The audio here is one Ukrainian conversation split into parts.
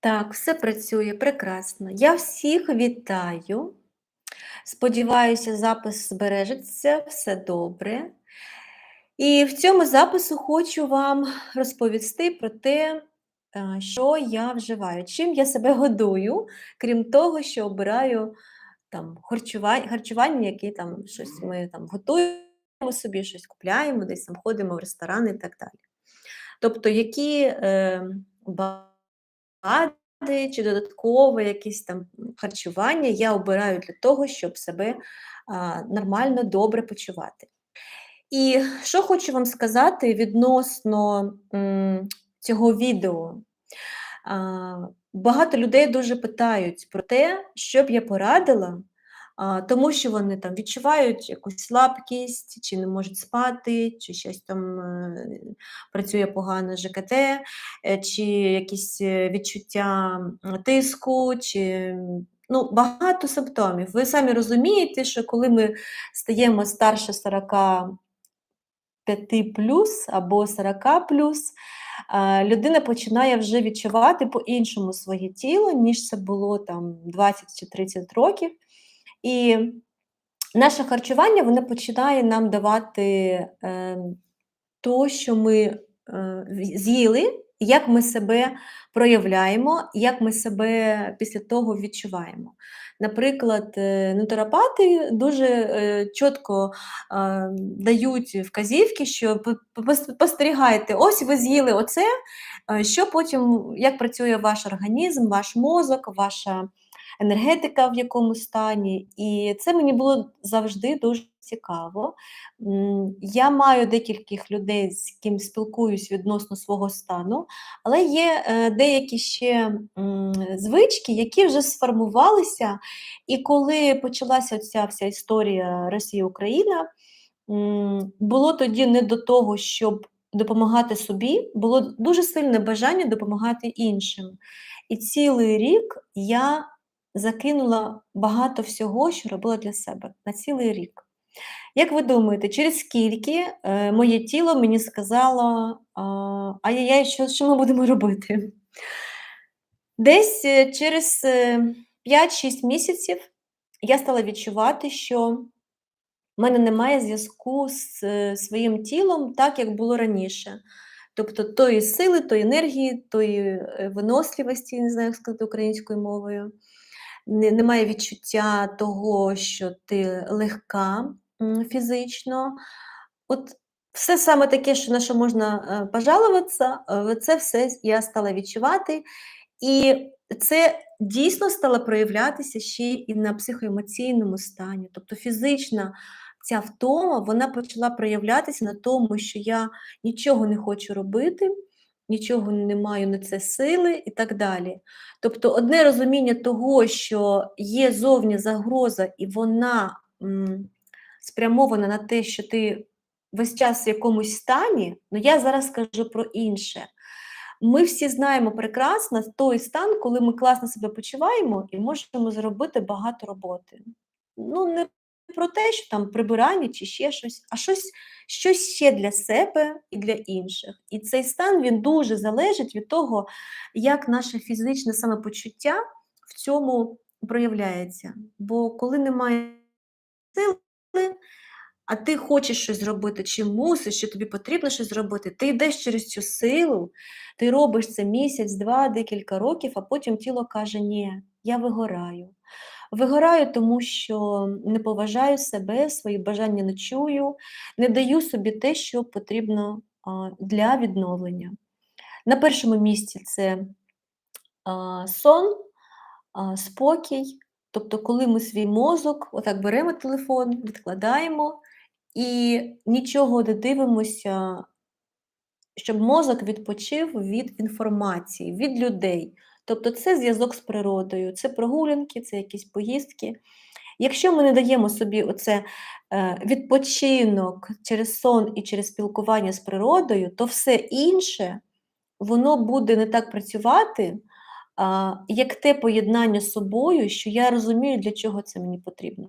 Так, все працює прекрасно. Я всіх вітаю. Сподіваюся, запис збережеться, все добре. І в цьому запису хочу вам розповісти про те, е, що я вживаю, чим я себе годую, крім того, що обираю там харчування, харчування, які там щось ми там готуємо собі, щось купляємо, десь там ходимо в ресторани і так далі. Тобто, які е, чи додаткове якесь там харчування я обираю для того, щоб себе нормально, добре почувати. І що хочу вам сказати відносно цього відео. Багато людей дуже питають про те, що б я порадила, тому що вони там відчувають якусь слабкість, чи не можуть спати, чи щось там е, працює погано ЖКТ, е, чи якісь е, відчуття тиску, чи ну, багато симптомів. Ви самі розумієте, що коли ми стаємо старше 45 плюс або 40 плюс, людина починає вже відчувати по-іншому своє тіло, ніж це було там 20 чи 30 років. І наше харчування воно починає нам давати е, то, що ми е, з'їли, як ми себе проявляємо, як ми себе після того відчуваємо. Наприклад, е, натуропати дуже е, чітко е, дають вказівки, що спостерігайте, ось ви з'їли оце, що потім, як працює ваш організм, ваш мозок, ваша енергетика в якому стані. І це мені було завжди дуже цікаво. Я маю декількох людей, з ким спілкуюсь відносно свого стану, але є е, деякі ще звички, які вже сформувалися. І коли почалася ця вся історія Росія-Україна, було тоді не до того, щоб допомагати собі, було дуже сильне бажання допомагати іншим. І цілий рік я закинула багато всього, що робила для себе на цілий рік. Як ви думаєте, через скільки е, моє тіло мені сказало, ай-яй, що, що ми будемо робити? Десь е, через 5-6 е, місяців я стала відчувати, що в мене немає зв'язку з своїм тілом, так як було раніше. Тобто тої сили, тої енергії, тої виносливості, не знаю, як сказати українською мовою немає відчуття того, що ти легка фізично. От все саме таке, що на що можна е, пожалуватися, е, це все я стала відчувати. І це дійсно стало проявлятися ще і на психоемоційному стані. Тобто фізична ця втома вона почала проявлятися на тому, що я нічого не хочу робити нічого не маю на це сили і так далі. Тобто, одне розуміння того, що є зовні загроза, і вона м, спрямована на те, що ти весь час в якомусь стані, ну я зараз скажу про інше. Ми всі знаємо прекрасно той стан, коли ми класно себе почуваємо і можемо зробити багато роботи. Ну, не про те, що там прибирання чи ще щось, а щось щось ще для себе і для інших. І цей стан він дуже залежить від того, як наше фізичне самопочуття в цьому проявляється. Бо коли немає сили, а ти хочеш щось зробити, чи мусиш, що тобі потрібно щось зробити, ти йдеш через цю силу, ти робиш це місяць, два, декілька років, а потім тіло каже, ні, я вигораю. Вигораю, тому що не поважаю себе, свої бажання не чую, не даю собі те, що потрібно для відновлення. На першому місці це сон, спокій. Тобто, коли ми свій мозок, отак беремо телефон, відкладаємо і нічого не дивимося, щоб мозок відпочив від інформації, від людей. Тобто це зв'язок з природою, це прогулянки, це якісь поїздки. Якщо ми не даємо собі оце е, відпочинок через сон і через спілкування з природою, то все інше воно буде не так працювати, як те поєднання з собою, що я розумію, для чого це мені потрібно.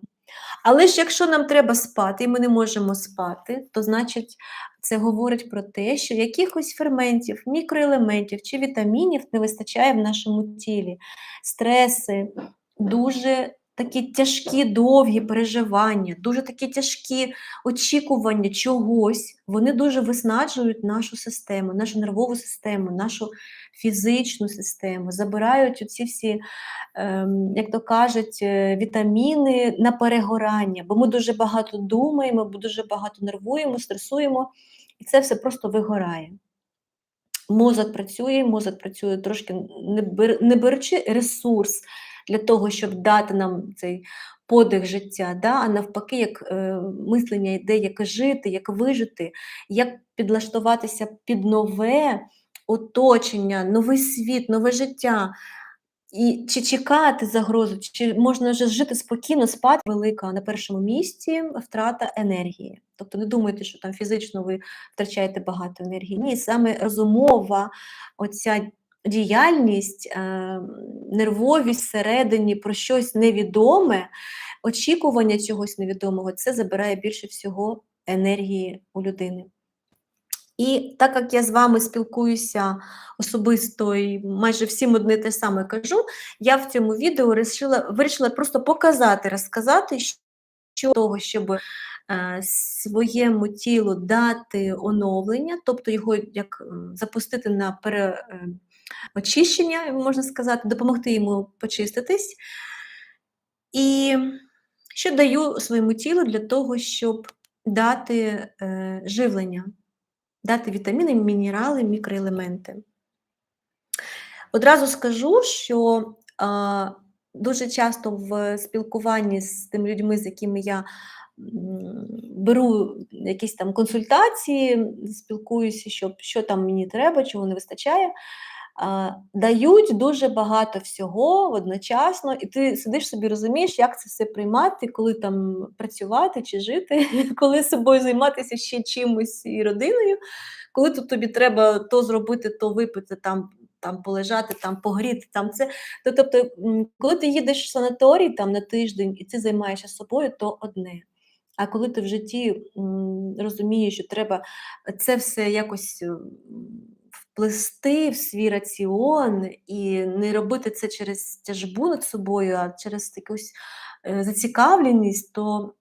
Але ж якщо нам треба спати, і ми не можемо спати, то значить це говорить про те, що якихось ферментів, мікроелементів чи вітамінів не вистачає в нашому тілі. Стреси, дуже такі тяжкі, довгі переживання, дуже такі тяжкі очікування чогось, вони дуже виснажують нашу систему, нашу нервову систему, нашу фізичну систему, забирають оці всі, ем, як то кажуть, е, вітаміни на перегорання, бо ми дуже багато думаємо, бо дуже багато нервуємо, стресуємо, і це все просто вигорає. Мозок працює, мозок працює трошки не, бер, не беручи ресурс для того, щоб дати нам цей подих життя, да? а навпаки, як е, мислення йде, як жити, як вижити, як підлаштуватися під нове оточення, новий світ, нове життя. І чи чекати загрозу, чи можна вже жити спокійно, спати велика на першому місці втрата енергії. Тобто не думайте, що там фізично ви втрачаєте багато енергії. Ні, саме розумова, оця діяльність, е, нервовість всередині про щось невідоме, очікування чогось невідомого це забирає більше всього енергії у людини. І так як я з вами спілкуюся особисто і майже всім одне те саме кажу, я в цьому відео вирішила, вирішила просто показати, розказати, що того, щоб е, своєму тілу дати оновлення, тобто його як запустити на переочищення, можна сказати, допомогти йому почиститись. І що даю своєму тілу для того, щоб дати е, живлення дати вітаміни, мінерали, мікроелементи. Одразу скажу, що дуже часто в спілкуванні з тими людьми, з якими я беру якісь там консультації, спілкуюся, що, що там мені треба, чого не вистачає дають дуже багато всього одночасно, і ти сидиш собі, розумієш, як це все приймати, коли там працювати чи жити, коли собою займатися ще чимось і родиною, коли тут тобі треба то зробити, то випити, там там полежати, там погріти, там це. Тобто, коли ти їдеш в санаторій там на тиждень і ти займаєшся собою, то одне. А коли ти в житті м, розумієш, що треба це все якось вплести в свій раціон і не робити це через тяжбу над собою, а через якусь е, зацікавленість, то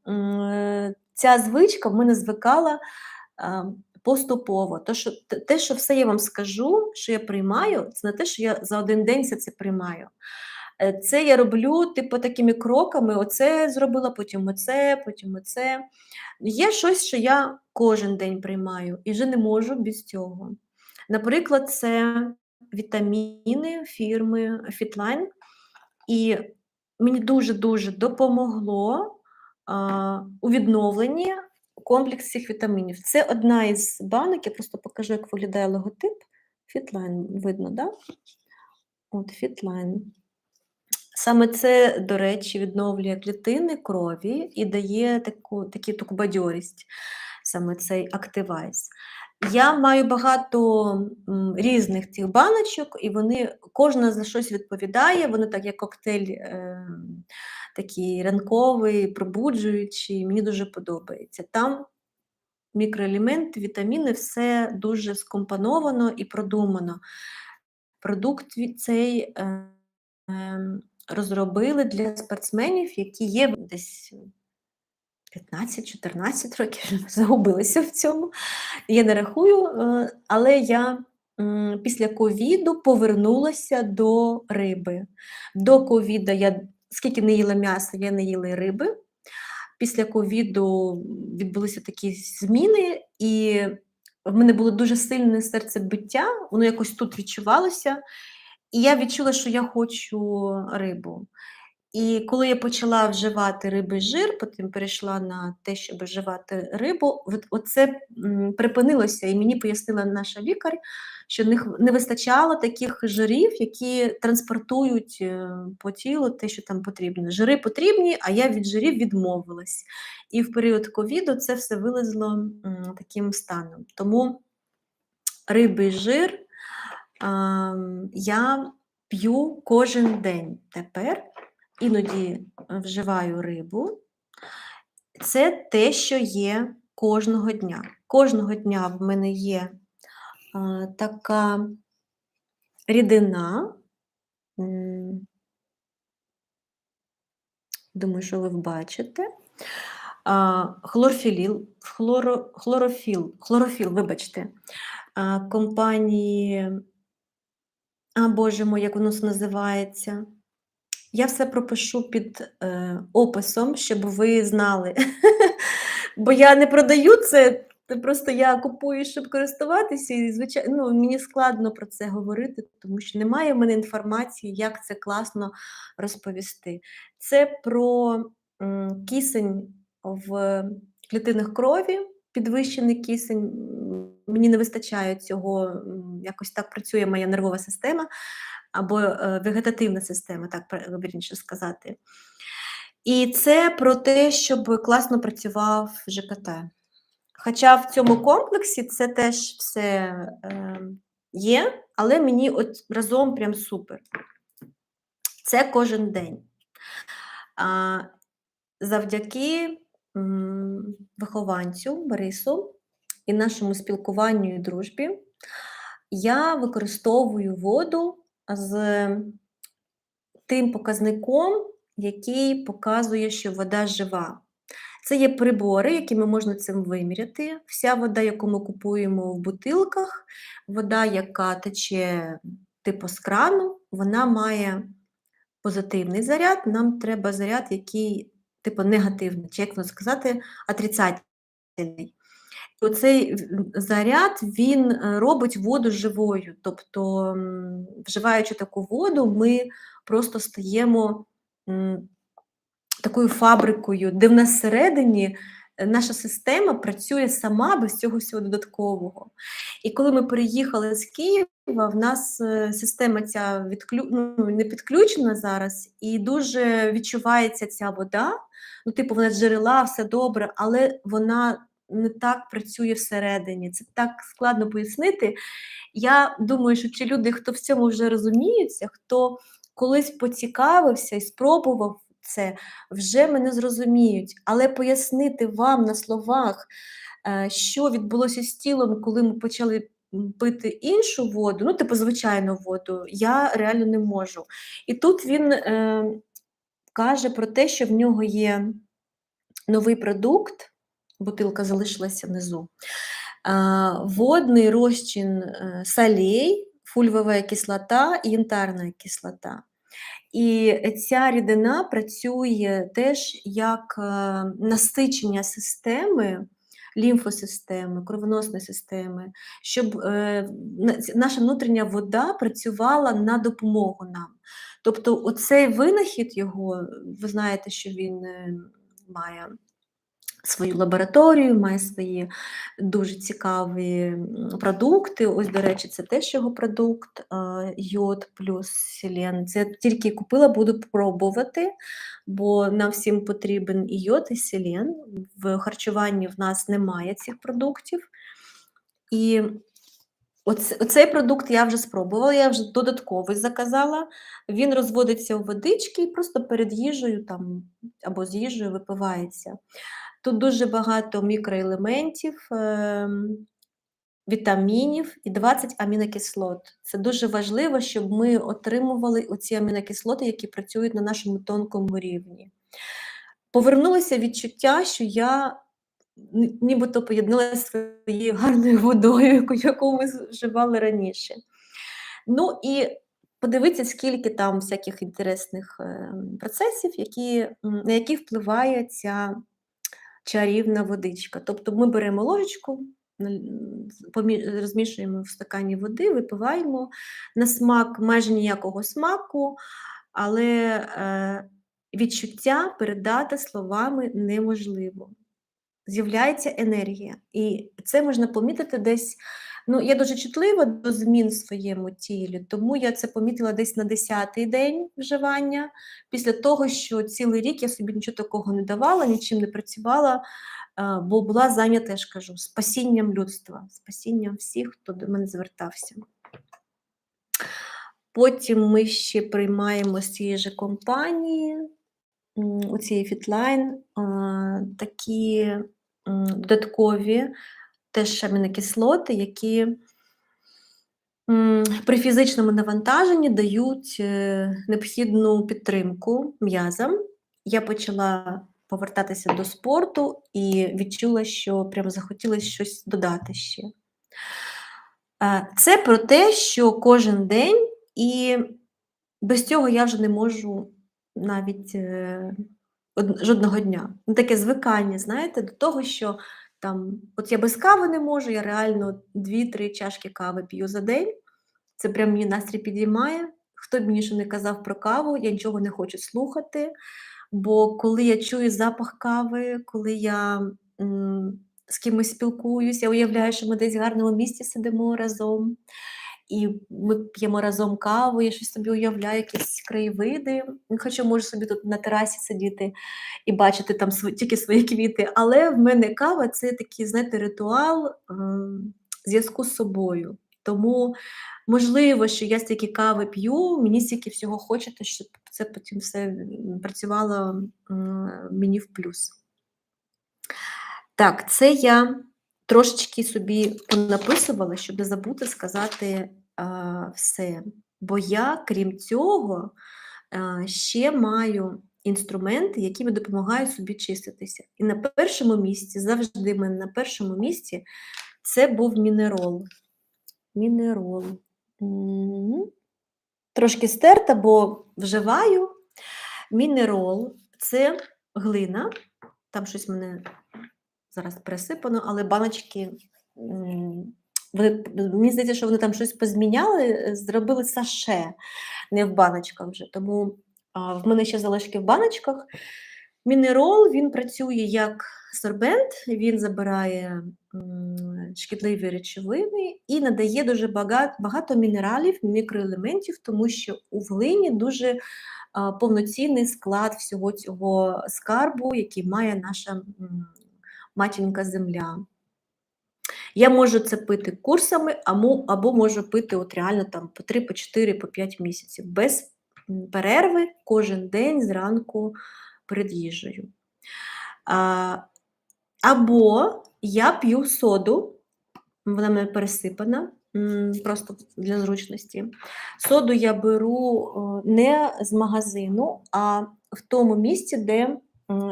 ця звичка в мене звикала поступово. То, що, Те, що все я вам скажу, що я приймаю, це не те, що я за один день все це приймаю. Е, це я роблю, типу, такими кроками: оце зробила, потім оце, потім оце. Є щось, що я кожен день приймаю і вже не можу без цього. Наприклад, це вітаміни фірми Fitline. І мені дуже-дуже допомогло а, у відновленні комплекс цих вітамінів. Це одна із банок, я просто покажу, як виглядає логотип. Fitline, видно, да? От Fitline. Саме це, до речі, відновлює клітини крові і дає таку таку, таку бадьорість, саме цей активайз. Я маю багато різних цих баночок, і вони кожна за щось відповідає. Вони так як коктейль е, такий ранковий, пробуджуючий, мені дуже подобається. Там мікроелементи, вітаміни, все дуже скомпоновано і продумано. Продукт цей е, розробили для спортсменів, які є десь 15-14 років загубилася в цьому. Я не рахую, е, але я після ковіду повернулася до риби. До ковіду я скільки не їла м'яса, я не їла риби. Після ковіду відбулися такі зміни, і в мене було дуже сильне серцебиття, воно якось тут відчувалося. І я відчула, що я хочу рибу. І коли я почала вживати рибий жир, потім перейшла на те, щоб вживати рибу, оце припинилося, і мені пояснила наша лікар, що не вистачало таких жирів, які транспортують е, по тілу те, що там потрібно. Жири потрібні, а я від жирів відмовилась. І в період ковіду це все вилезло таким станом. Тому рибий жир я п'ю кожен день тепер іноді вживаю рибу, Це те, що є кожного дня. Кожного дня в мене є а, така рідина. Думаю, що ви бачите. А, хлорфіліл, хлоро, хлорофіл, хлорофіл, вибачте, а, компанії, а Боже мой, як воно називається? Я все пропишу під е, описом, щоб ви знали. Бо я не продаю це, просто я купую, щоб користуватися, і звичайно, ну, мені складно про це говорити, тому що немає в мене інформації, як це класно розповісти. Це про м, кисень в клітинах крові, підвищений кисень. Мені не вистачає цього, якось так працює моя нервова система або е, вегетативна система, так вірніше сказати. І це про те, щоб класно працював ЖКТ. Хоча в цьому комплексі це теж все е, є, але мені от разом прям супер. Це кожен день. Завдяки вихованцю Борису і нашому спілкуванню і дружбі я використовую воду з тим показником, який показує, що вода жива. Це є прибори, якими можна цим виміряти. Вся вода, яку ми купуємо в бутилках, вода, яка тече типу з крану, вона має позитивний заряд. Нам треба заряд, який типу негативний, чи як воно сказати, отрицательний. Оцей в- заряд він е, робить воду живою. Тобто, вживаючи таку воду, ми просто стаємо такою фабрикою, де в нас всередині е, наша система працює сама без цього всього додаткового. І коли ми переїхали з Києва, в нас е, система ця відклю... ну, не підключена зараз, і дуже відчувається ця вода. Ну, типу, вона джерела, все добре, але вона не так працює всередині. Це так складно пояснити. Я думаю, що ті люди, хто в цьому вже розуміються, хто колись поцікавився і спробував це, вже мене зрозуміють. Але пояснити вам на словах, е, що відбулося з тілом, коли ми почали пити іншу воду, ну, типу звичайну воду, я реально не можу. І тут він е, каже про те, що в нього є новий продукт, бутилка залишилася внизу. Водний розчин е, солей, фульвова кислота і янтарна кислота. І ця рідина працює теж як е, насичення системи, лімфосистеми, кровоносної системи, щоб е, наша внутрішня вода працювала на допомогу нам. Тобто, оцей винахід його, ви знаєте, що він має свою лабораторію, має свої дуже цікаві продукти. Ось, до речі, це теж його продукт е, йод плюс селен. Це тільки купила, буду пробувати, бо нам всім потрібен і йод, і селен. В харчуванні в нас немає цих продуктів. І Оце, оцей продукт я вже спробувала, я вже додатковий заказала. Він розводиться у водички і просто перед їжею там, або з їжею випивається. Тут дуже багато мікроелементів, ем, вітамінів і 20 амінокислот. Це дуже важливо, щоб ми отримували оці амінокислоти, які працюють на нашому тонкому рівні. Повернулося відчуття, що я нібито поєдналася своєю гарною водою, яку, ми вживали раніше. Ну і подивитися, скільки там всяких інтересних е, процесів, які, на які впливає ця чарівна водичка. Тобто ми беремо ложечку, розмішуємо в стакані води, випиваємо на смак майже ніякого смаку, але е, відчуття передати словами неможливо з'являється енергія. І це можна помітити десь. Ну, я дуже чутлива до змін в своєму тілі, тому я це помітила десь на 10-й день вживання, після того, що цілий рік я собі нічого такого не давала, нічим не працювала, бо була зайнята, я ж кажу, спасінням людства, спасінням всіх, хто до мене звертався. Потім ми ще приймаємо з цієї ж компанії у цієї фітлайн такі м, додаткові теж амінокислоти, які при фізичному навантаженні дають е, необхідну підтримку м'язам. Я почала повертатися до спорту і відчула, що прям захотілося щось додати ще. Е, Це про те, що кожен день, і без цього я вже не можу навіть е, жодного дня. Ну, таке звикання, знаєте, до того, що там, от я без кави не можу, я реально 2-3 чашки кави п'ю за день. Це прям мені настрій підіймає. Хто б мені що не казав про каву, я нічого не хочу слухати. Бо коли я чую запах кави, коли я з кимось спілкуюсь, я уявляю, що ми десь в гарному місці сидимо разом, і ми п'ємо разом каву, я щось собі уявляю, якісь краєвиди. Ну, Хоча можу собі тут на терасі сидіти і бачити там тільки свої квіти. Але в мене кава це такий, знаєте, ритуал ем, зв'язку з собою. Тому можливо, що я стільки кави п'ю, мені стільки всього хочеться, щоб це потім все працювало мені в плюс. Так, це я трошечки собі понаписувала, щоб не забути сказати все. Бо я, крім цього, ще маю інструменти, які допомагають собі чиститися. І на першому місці, завжди мене на першому місці, це був мінерол. Мінерол. Трошки стерта, бо вживаю. Мінерол це глина. Там щось мене зараз присипано, але баночки. Вони, мені здається, що вони там щось позміняли, е, зробили саше, не в баночках вже. Тому а, в мене ще залишки в баночках. Мінерол він працює як сорбент, він забирає м, шкідливі речовини і надає дуже багато, багато мінералів, мікроелементів, тому що у глині дуже а, повноцінний склад всього цього скарбу, який має наша м, матінка земля. Я можу це пити курсами, або, можу пити от реально там по 3, по 4, по 5 місяців без перерви кожен день зранку перед їжею. Або я п'ю соду, вона мене пересипана, просто для зручності. Соду я беру не з магазину, а в тому місці, де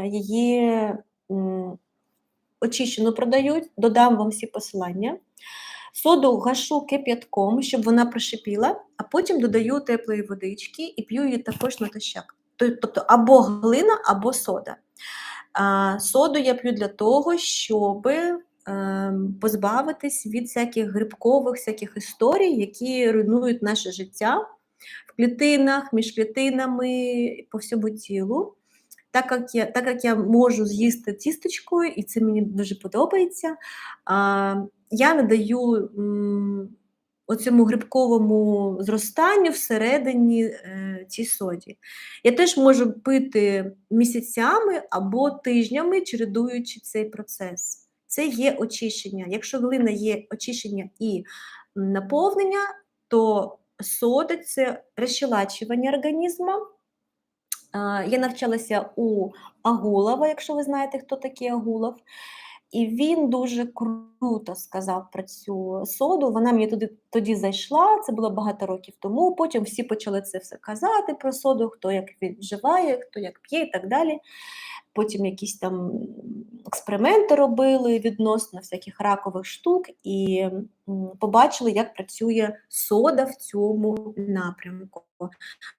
її м, очищено продають, додам вам всі посилання. Соду гашу кип'ятком, щоб вона прошипіла, а потім додаю теплої водички і п'ю її також натощак. Тобто або глина, або сода. Соду я п'ю для того, щоб ем, позбавитись від всяких грибкових всяких історій, які руйнують наше життя в клітинах, між клітинами, по всьому тілу. Так як я, так як я можу з'їсти тістечко, і це мені дуже подобається, а, я надаю оцьому грибковому зростанню всередині е, цій соді. Я теж можу пити місяцями або тижнями, чередуючи цей процес. Це є очищення. Якщо глина є очищення і наповнення, то сода це розчелачування організму. Я навчалася у Агулова, якщо ви знаєте, хто такий Агулов. І він дуже круто сказав про цю соду. Вона мені туди тоді зайшла, це було багато років тому. Потім всі почали це все казати про соду, хто як відживає, хто як п'є і так далі. Потім якісь там експерименти робили відносно всяких ракових штук, і побачили, як працює сода в цьому напрямку.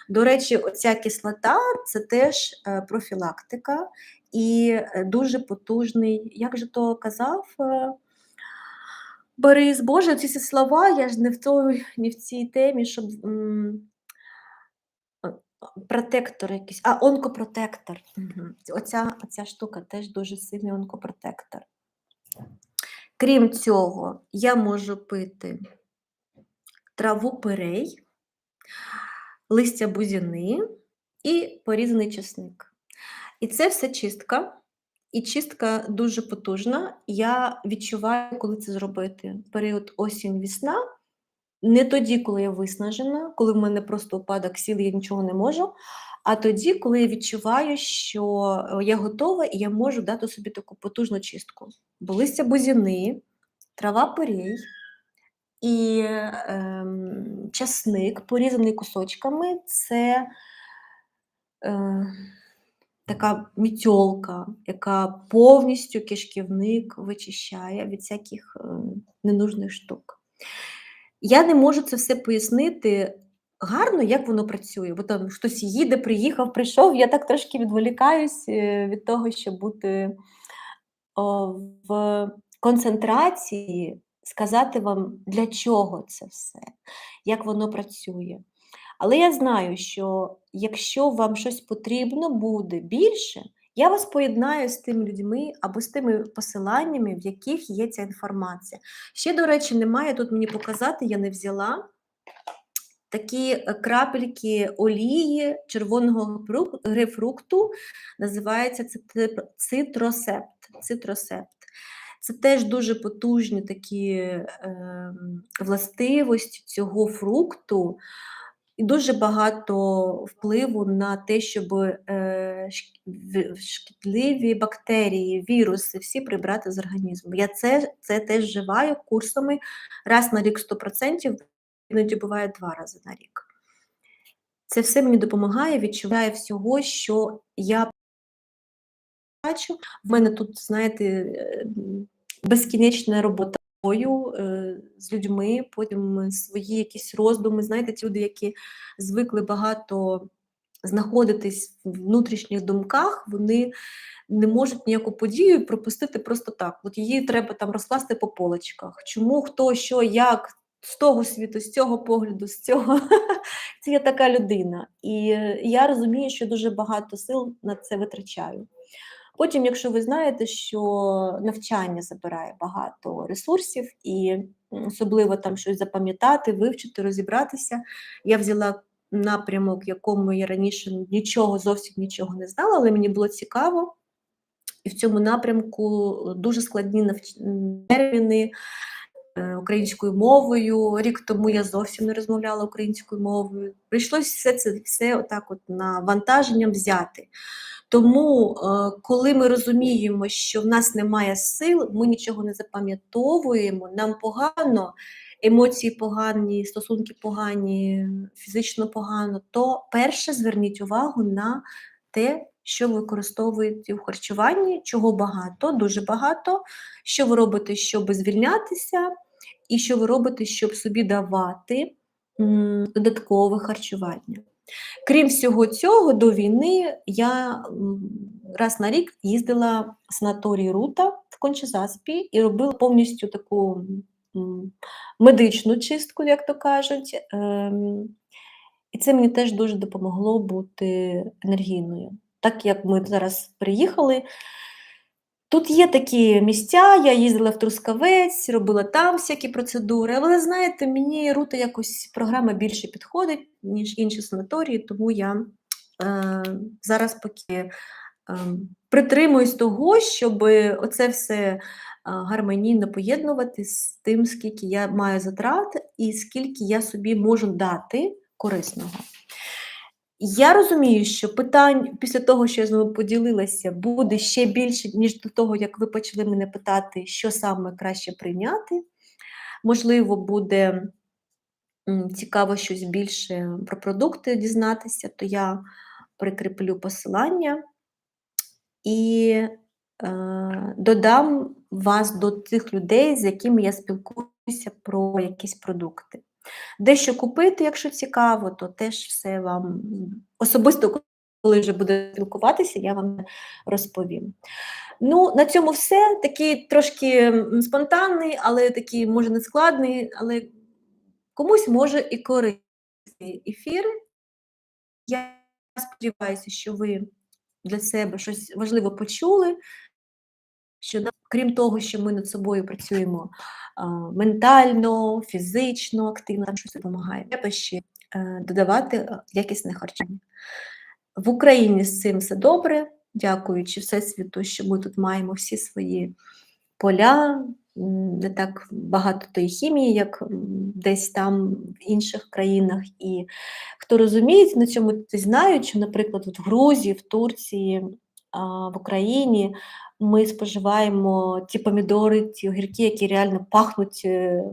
До речі, оця кислота це теж е, профілактика і е, дуже потужний, як же то казав е, Борис, Боже, ці слова, я ж не в той, не в цій темі, щоб м, протектор якийсь, а онкопротектор. Мгм. Оця, оця штука теж дуже сильний онкопротектор. Крім цього, я можу пити траву пирей, листя бузини і порізаний чесник. І це все чистка. І чистка дуже потужна. Я відчуваю, коли це зробити. Період осінь-весна. Не тоді, коли я виснажена, коли в мене просто упадок сил, я нічого не можу, а тоді, коли я відчуваю, що е, я готова і я можу дати собі таку потужну чистку. Бо листя бузини, трава порій і ем, часник, порізаний кусочками, це е, така мітьолка, яка повністю кишківник вичищає від всяких е, ненужних штук. Я не можу це все пояснити гарно, як воно працює. Бо там хтось їде, приїхав, прийшов. Я так трошки відволікаюсь е, від того, щоб бути в концентрації, сказати вам, для чого це все, як воно працює. Але я знаю, що якщо вам щось потрібно буде більше, я вас поєднаю з тими людьми або з тими посиланнями, в яких є ця інформація. Ще, до речі, немає тут мені показати, я не взяла такі е, крапельки олії червоного грейпфрукту, називається цитросепт. цитросепт. Це теж дуже потужні такі ем, властивості цього фрукту, і дуже багато впливу на те, щоб е, шкідливі бактерії, віруси всі прибрати з організму. Я це, це теж вживаю курсами раз на рік 100%, іноді буває два рази на рік. Це все мені допомагає, відчуваю всього, що я бачу. В мене тут, знаєте, е, безкінечна робота мною, е, з людьми, потім свої якісь роздуми. Знаєте, ті люди, які звикли багато знаходитись в внутрішніх думках, вони не можуть ніяку подію пропустити просто так. От її треба там розкласти по полочках. Чому, хто, що, як, з того світу, з цього погляду, з цього. Це я така людина. І е, я розумію, що дуже багато сил на це витрачаю. Потім, якщо ви знаєте, що навчання забирає багато ресурсів, і особливо там щось запам'ятати, вивчити, розібратися, я взяла напрямок, якому я раніше нічого, зовсім нічого не знала, але мені було цікаво. І в цьому напрямку дуже складні навч... терміни е, українською мовою. Рік тому я зовсім не розмовляла українською мовою. Прийшлося все це все отак от навантаженням взяти. Тому, е, коли ми розуміємо, що в нас немає сил, ми нічого не запам'ятовуємо, нам погано, емоції погані, стосунки погані, фізично погано, то перше зверніть увагу на те, що ви використовуєте в харчуванні, чого багато, дуже багато, що ви робите, щоб звільнятися, і що ви робите, щоб собі давати додаткове харчування. Крім всього цього, до війни я раз на рік їздила в санаторій Рута в Кончезаспі і робила повністю таку медичну чистку, як то кажуть. Ем, І це мені теж дуже допомогло бути енергійною. Так як ми зараз приїхали, Тут є такі місця, я їздила в Трускавець, робила там всякі процедури, але знаєте, мені рута якось програма більше підходить, ніж інші санаторії, тому я е, зараз поки е, притримуюсь того, щоб оце все е, гармонійно поєднувати з тим, скільки я маю затрат і скільки я собі можу дати корисного. Я розумію, що питань після того, що я з вами поділилася, буде ще більше, ніж до того, як ви почали мене питати, що саме краще прийняти. Можливо, буде цікаво щось більше про продукти дізнатися, то я прикріплю посилання і е, додам вас до тих людей, з якими я спілкуюся про якісь продукти. Дещо купити, якщо цікаво, то теж все вам особисто, коли вже буде спілкуватися, я вам розповім. Ну, на цьому все. Такий трошки спонтанний, але такий, може, не складний, але комусь може і корисний ефір. Я сподіваюся, що ви для себе щось важливе почули. Що крім того, що ми над собою працюємо ментально, фізично, активно, там щось допомагає. Треба ще е, додавати е, якісне харчування. В Україні з цим все добре, дякуючи Всесвіту, що ми тут маємо всі свої поля, не так багато тої хімії, як десь там в інших країнах. І хто розуміється на цьому, знають, що, наприклад, в Грузії, в Турції, в Україні ми споживаємо ті помідори, ті огірки, які реально пахнуть е,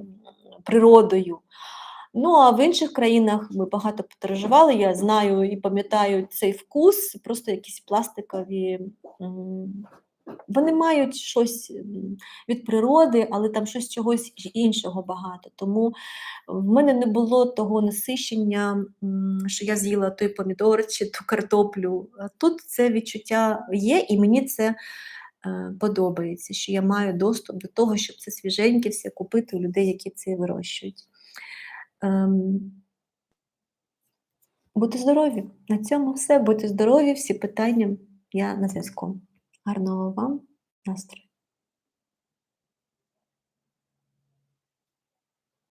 природою. Ну, а в інших країнах ми багато подорожували, я знаю і пам'ятаю цей вкус, просто якісь пластикові. Вони мають щось від природи, але там щось чогось іншого багато. Тому в мене не було того насищення, що я з'їла той помідор чи ту картоплю. Тут це відчуття є, і мені це е, подобається, що я маю доступ до того, щоб це свіженьке все купити у людей, які це вирощують. Ем, Будьте здорові! На цьому все. Будьте здорові, всі питання я на зв'язку. Гарного вам настрою!